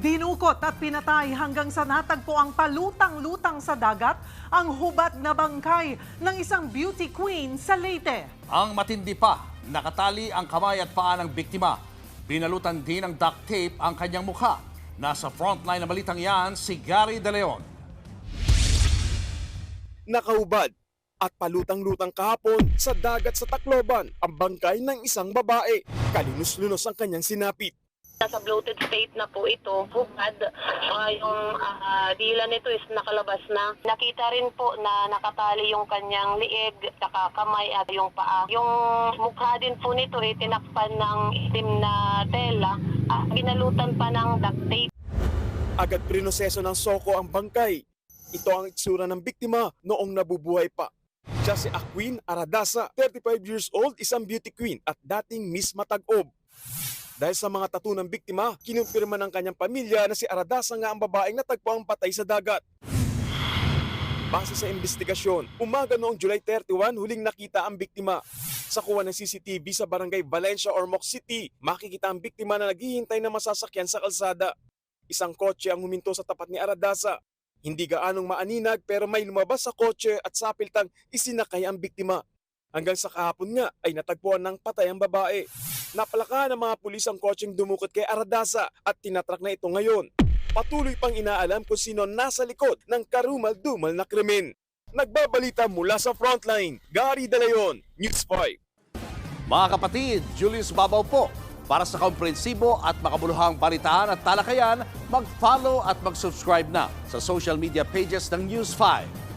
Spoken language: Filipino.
Dinukot at pinatay hanggang sa natagpo ang palutang-lutang sa dagat ang hubad na bangkay ng isang beauty queen sa Leyte. Ang matindi pa, nakatali ang kamay at paa ng biktima. Binalutan din ng duct tape ang kanyang mukha. Nasa frontline na balitang yan, si Gary De Leon. nakahubad at palutang-lutang kahapon sa dagat sa Tacloban ang bangkay ng isang babae. Kalinus-lunos ang kanyang sinapit. Nasa bloated state na po ito, hubad. Ah, yung ah, dila nito is nakalabas na. Nakita rin po na nakatali yung kanyang liig, saka kamay at yung paa. Yung mukha din po nito ay tinakpan ng itim na tela at ginalutan pa ng duct tape. Agad prinoseso ng Soko ang bangkay. Ito ang itsura ng biktima noong nabubuhay pa. Siya si Aquin Aradasa, 35 years old, isang beauty queen at dating Miss Matag-Ob. Dahil sa mga tattoo ng biktima, kinumpirma ng kanyang pamilya na si Aradasa nga ang babaeng natagpuang patay sa dagat. Base sa investigasyon, umaga noong July 31, huling nakita ang biktima. Sa kuha ng CCTV sa barangay Valencia, Ormoc City, makikita ang biktima na naghihintay na masasakyan sa kalsada. Isang kotse ang huminto sa tapat ni Aradasa. Hindi gaanong maaninag pero may lumabas sa kotse at sapiltang isinakay ang biktima. Hanggang sa kahapon nga ay natagpuan ng patay ang babae. Napalaka ng mga pulis ang kotseng dumukot kay Aradasa at tinatrak na ito ngayon. Patuloy pang inaalam kung sino nasa likod ng karumal-dumal na krimen. Nagbabalita mula sa frontline, Gary De Leon, News 5. Mga kapatid, Julius Babaw po. Para sa komprehensibo at makabuluhang balitaan at talakayan, mag-follow at mag-subscribe na sa social media pages ng News 5.